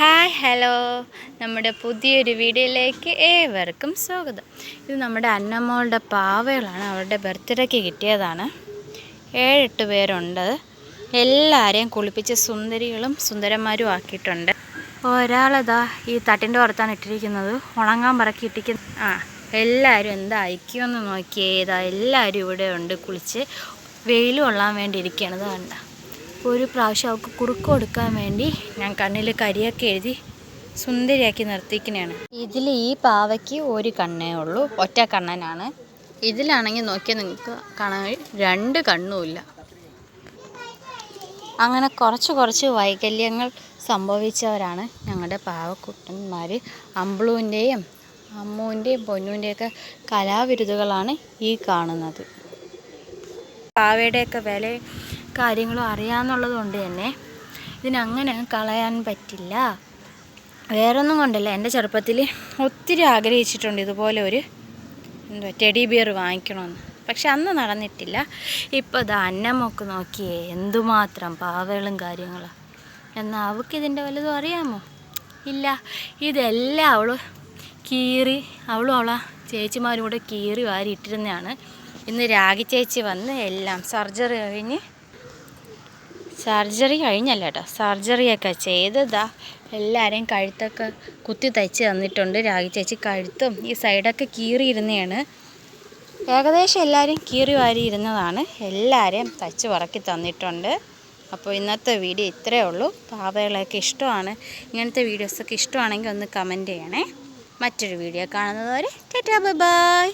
Hi hello. നമ്മുടെ പുതിയൊരു വീഡിയോയിലേക്ക് ഏവർക്കും സ്വാഗതം. ഇത് നമ്മുടെ അന്നമ്മോളുടെ പാവകളാണ്. അവരുടെ ബർത്ത്ഡേക്ക് കിട്ടിയതാണ്. ഏഴെട്ട് പേരുണ്ട്. എല്ലാവരെയും കുളിപ്പിച്ച് സുന്ദരികളും സുന്ദരന്മാരും ആക്കിയിട്ടുണ്ട്. ഒരാളതാ ഈ തട്ടിന്റെ പുറത്താണ് ഇട്ടിരിക്കുന്നത്. ഉണങ്ങാൻ പറക്കി ഇട്ടിരിക്കുന്ന. ആ എല്ലാവരും എന്താ അയക്കുമെന്ന് നോക്കിയേ. ഇതാ എല്ലാവരും ഇവിടെ ഉണ്ട് കുളിച്ച്. വെയിൽ കൊള്ളാൻ വേണ്ടി ഇരിക്കണത് കണ്ട. ഒരു പ്രാവശ്യം അവൾക്ക് കുറുക്ക് കൊടുക്കാൻ വേണ്ടി ഞാൻ കണ്ണിൽ കരിയൊക്കെ എഴുതി സുന്ദരിയാക്കി നിർത്തിക്കുന്നതാണ് ഇതിൽ ഈ പാവയ്ക്ക് ഒരു കണ്ണേ ഉള്ളൂ ഒറ്റ കണ്ണനാണ്. ഇതിലാണെങ്കിൽ നോക്കിയാൽ നിങ്ങൾക്ക് കാണാൻ രണ്ട് കണ്ണുമില്ല അങ്ങനെ കുറച്ച് കുറച്ച് വൈകല്യങ്ങൾ സംഭവിച്ചവരാണ് ഞങ്ങളുടെ പാവക്കുട്ടന്മാർ അമ്പ്ലുവിന്റെയും അമ്മുവിന്റെയും പൊന്നുവിന്റെയൊക്കെ കലാവിരുതുകളാണ് ഈ കാണുന്നത്. പാവയുടെയൊക്കെ വില കാര്യങ്ങളും അറിയാമെന്നുള്ളത് കൊണ്ട് തന്നെ ഇതിനങ്ങനെ കളയാൻ പറ്റില്ല. വേറൊന്നും കൊണ്ടല്ല. എന്റെ ചെറുപ്പത്തിൽ ഒത്തിരി ആഗ്രഹിച്ചിട്ടുണ്ട് ഇതുപോലെ ഒരു എന്തുവാ ടെഡി ബിയർ വാങ്ങിക്കണമെന്ന്. പക്ഷെ അന്ന് നടന്നിട്ടില്ല. ഇപ്പോൾ ഇത് അന്നമ്മക്ക് നോക്കിയേ. എന്തുമാത്രം പാവകളും കാര്യങ്ങളും. എന്നാൽ അവൾക്ക് ഇതിന്റെ വല്ലതും അറിയാമോ? ഇല്ല. ഇതെല്ലാം അവൾ കീറി അവളും അവളെ ചേച്ചിമാരും കൂടെ കീറി വാരി ഇട്ടിരുന്നതാണ് ഇന്ന് രാഗി ചേച്ചി വന്ന് എല്ലാം സർജറി കഴിഞ്ഞ് സർജറി കഴിഞ്ഞല്ല കേട്ടോ സർജറിയൊക്കെ ചെയ്തതാ. എല്ലാവരെയും കഴുത്തൊക്കെ കുത്തി തയ്ച്ച് തന്നിട്ടുണ്ട്. രാഗി ചേച്ചി കഴുത്തും ഈ സൈഡൊക്കെ കീറിയിരുന്നതാണ് ഏകദേശം എല്ലാവരും കീറി വാരി ഇരുന്നതാണ്. എല്ലാവരെയും തയ്ച്ച് പറക്കി തന്നിട്ടുണ്ട്. അപ്പോൾ ഇന്നത്തെ വീഡിയോ ഇത്രയേ ഉള്ളൂ. പാവകളൊക്കെ ഇഷ്ടമാണ്. ഇങ്ങനത്തെ വീഡിയോസൊക്കെ ഇഷ്ടമാണെങ്കിൽ ഒന്ന് കമന്റ് ചെയ്യണേ. മറ്റൊരു വീഡിയോ കാണുന്നതുവരെ ടാറ്റാ ബൈ.